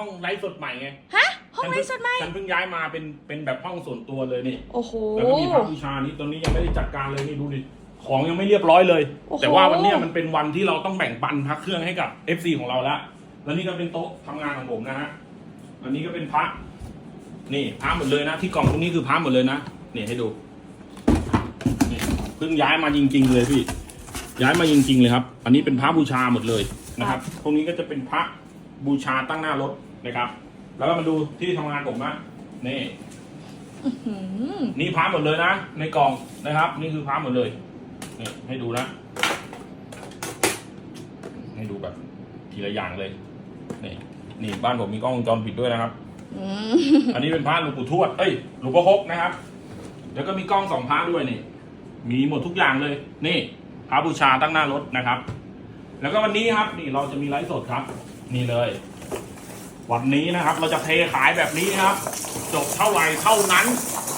ห้องไลฟ์สดใหม่ไงฮะ ห้องไลฟ์สดไหมฉันเพิ่งย้ายมาเป็นเป็นแบบห้องส่วนตัวเลยนี่โอ้โห แล้วก็มีพระบูชานี่ตอนนี้ยังไม่ได้จัดการเลยนี่ดูดิของยังไม่เรียบร้อยเลย โอ้โห แต่ว่าวันเนี้ยมันเป็นวันที่เราต้องแบ่งปันพระเครื่องให้กับ FC ของเราแล้วแล้วนี่ก็เป็นโต๊ะทำงานของผมนะฮะอันนี้ก็เป็นพระ นี่พระหมดเลยนะ ที่กล่องตรงนี้คือพระหมดเลยนะนี่ให้ดูนี่เพิ่งย้ายมาจริง ๆ เลยพี่ ย้ายมาจริง ๆ เลยครับ อันนี้เป็นพระบูชาหมดเลยนะครับ ตรงนี้ก็จะเป็นพระบูชาตั้งหน้ารถ นะครับ แล้วก็มาดูที่ทำงานผมนะนี่หืมนี่พาร์ทหมดเลยนะ ในกล่องนะครับ นี่คือพาร์ทหมดเลยนี่ให้ดูนะ ให้ดูแบบทีละอย่างเลย นี่ นี่บ้านผมมีกล้องวงจรปิดด้วยนะครับ อืมอันนี้เป็นพระหลวงปู่ทวด เอ้ย หลวงพ่อฮกนะครับ แล้วก็มีกล้องสองพระด้วยนี่ มีหมดทุกอย่างเลย นี่พระบูชาตั้งหน้ารถนะครับ แล้วก็วันนี้ครับ นี่เราจะมีไลฟ์สดครับ นี่เลย วันนี้นะครับเราจะเทขายแบบนี้ครับ จบเท่าไหร่เท่านั้น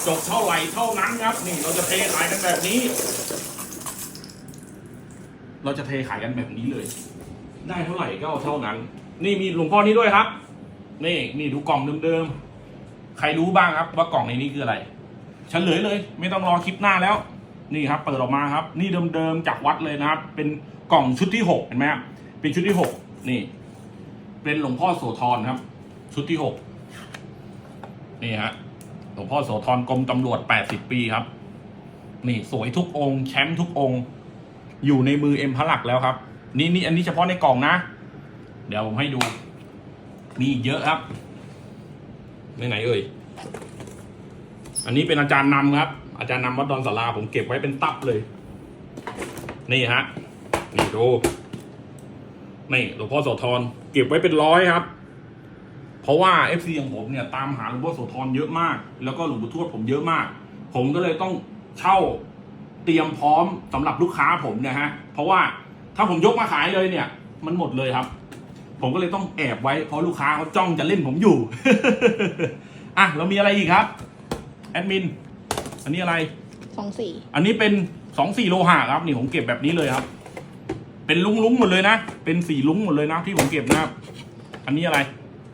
จบเท่าไหร่เท่านั้นครับ นี่เราจะเทขายกันแบบนี้ เราจะเทขายกันแบบนี้เลย ได้เท่าไหร่ก็เอาเท่านั้น นี่มีหลวงพ่อนี้ด้วยครับ นี่นี่ดูกล่องเดิมๆใครรู้บ้างครับ ว่ากล่องในนี้คืออะไรเฉลยเลย ไม่ต้องรอคลิปหน้าแล้ว นี่ครับ เปิดออกมาครับ นี่เดิมๆจากวัดเลยนะครับ เป็นกล่องชุดที่หกเห็นไหมครับเป็นชุดที่หกนี่ เป็นหลวงพ่อโสธรครับ ชุดที่หกนี่ฮะหลวงพ่อโสธรกรมตำรวจแปดสิบปีครับ นี่สวยทุกองค์ แชมป์ทุกองค์ อยู่ในมือเอ็มพลักแล้วครับ นี่นี่อันนี้เฉพาะในกล่องนะ เดี๋ยวผมให้ดู มีอีกเยอะครับไหนไหนเอ่ยอันนี้เป็นอาจารย์นำครับ อาจารย์นำวัดดอนสาราผมเก็บไว้เป็นตับเลย นี่ฮะ นี่ดู นี่หลวงพ่อโสธรเก็บไว้เป็นร้อยครับ เพราะว่าเอฟซีของผมเนี่ยตามหาหลวงพ่อโสธรเยอะมาก แล้วก็หลวงปู่ทวดผมเยอะมาก ผมก็เลยต้องเช่าเตรียมพร้อมสำหรับลูกค้าผมเนะฮะ เพราะว่าถ้าผมยกมาขายเลยเนี่ย มันหมดเลยครับ ผมก็เลยต้องแอบไว้เพราะลูกค้าเขาจ้องจะเล่นผมอยู่ อะเรามีอะไรอีกครับ แอดมิน อันนี้อะไรสองสี่อันนี้เป็นสองสี่โลหะครับ นี่ผมเก็บแบบนี้เลยครับ เป็นลุงลุงๆหมดเลยนะ เป็นสีลุงหมดเลยนะที่ผมเก็บนะครับ อันนี้อะไร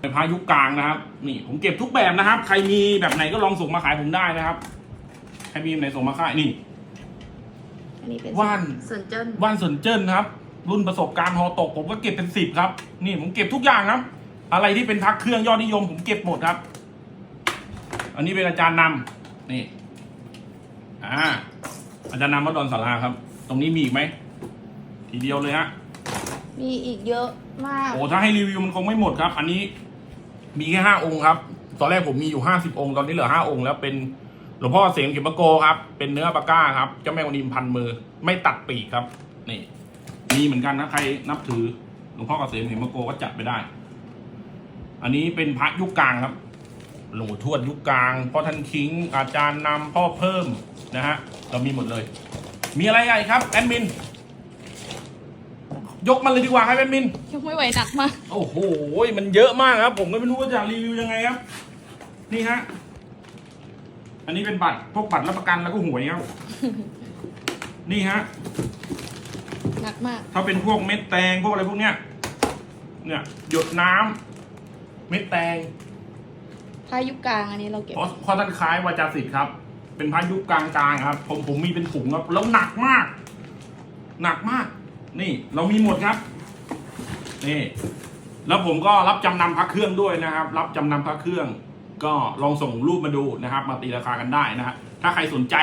เป็นพายุกลางนะครับ นี่ผมเก็บทุกแบบนะครับ ใครมีแบบไหนก็ลองส่งมาขายผมได้นะครับ ใครมีแบบไหนส่งมาขายนี่ อันนี้เป็นว่านส่วนเจิ้นว่านสนเจิ้นครับ รุ่นประสบการณ์ฮอตกผมก็เก็บเป็นสิบครับ นี่ผมเก็บทุกอย่างครับ อะไรที่เป็นพักเครื่องยอดนิยมผมเก็บหมดครับ อันนี้เป็นอาจารย์นำนี่ อ่า อาจารย์นำวัดดอนสาราครับ ตรงนี้มีอีกไหม ทีเดียวเลยฮะ มีอีกเยอะมาก โอ้ถ้าให้รีวิวมันคงไม่หมดครับ อันนี้มีแค่ห้าองค์ครับ ตอนแรกผมมีอยู่ห้าสิบองค์ ตอนนี้เหลือห้าองค์แล้วเป็นหลวงพ่อเสียงเข็มปะโกครับ เป็นเนื้อปลาก้าครับ เจ้าแม่กวนอิมพันมือ ไม่ตัดปีกครับ นี่ มีเหมือนกันนะใครนับถือหลวงพ่อเกษมเข็มปะโกก็จัดไปได้ อันนี้เป็นพระยุคกลางครับ หลวงปู่ทวดยุคกลาง พ่อท่านคิง อาจารย์นำพ่อเพิ่มนะฮะ เรามีหมดเลย มีอะไรอีกครับแอดมิน ยกมาเลยดีกว่าครับแอดมินยังไม่ไหวหนักมาก โอ้โห มันเยอะมากครับ ผมก็ไม่รู้ว่าจะรีวิวยังไงครับ นี่ฮะ อันนี้เป็นบัตร พวกบัตรรับประกันแล้วก็หวยครับ นี่ฮะ หนักมาก ถ้าเป็นพวกเม็ดแตงพวกอะไรพวกเนี้ย เนี่ย หยดน้ำเม็ดแตงพายุกลางอันนี้เราเก็บ เพราะเพราะท่านคล้ายวาจาสิทธิ์ครับ เป็นพายุกลางๆครับ ผมผมมีเป็นถุงครับ แล้วหนักมาก หนักมาก นี่เรามีหมดครับนี่แล้วผมก็รับจำนำพระเครื่องด้วยนะครับ รับจำนำพระเครื่อง ก็ลองส่งรูปมาดูนะครับ มาตีราคากันได้นะฮะถ้าใครสนใจ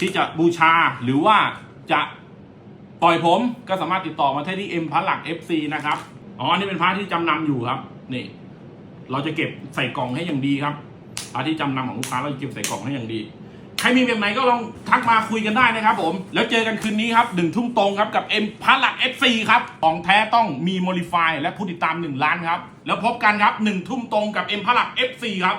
ที่จะบูชาหรือว่าจะปล่อยผมก็สามารถติดต่อมาที่เอ็มพระหลัก FC นะครับอ๋อนี่เป็นพระที่จำนำอยู่ครับ นี่ เราจะเก็บใส่กล่องให้อย่างดีครับพระที่จำนำของลูกค้าเราจะเก็บใส่กล่องให้อย่างดี ครมีแบบไหนก็ลองทักมาคุยกันได้นะครับผม แล้วเจอกันคืนนี้ครับหนึ่งทุ่มตรงครับกับเอ็มพระหลัก FC ครับ ของแท้ต้องมีโมดิฟายและผู้ติดตาม 1 ล้านครับ แล้วพบกันครับหนึ่งทุ่มตรงกับเอ็มพระหลัก FC ครับ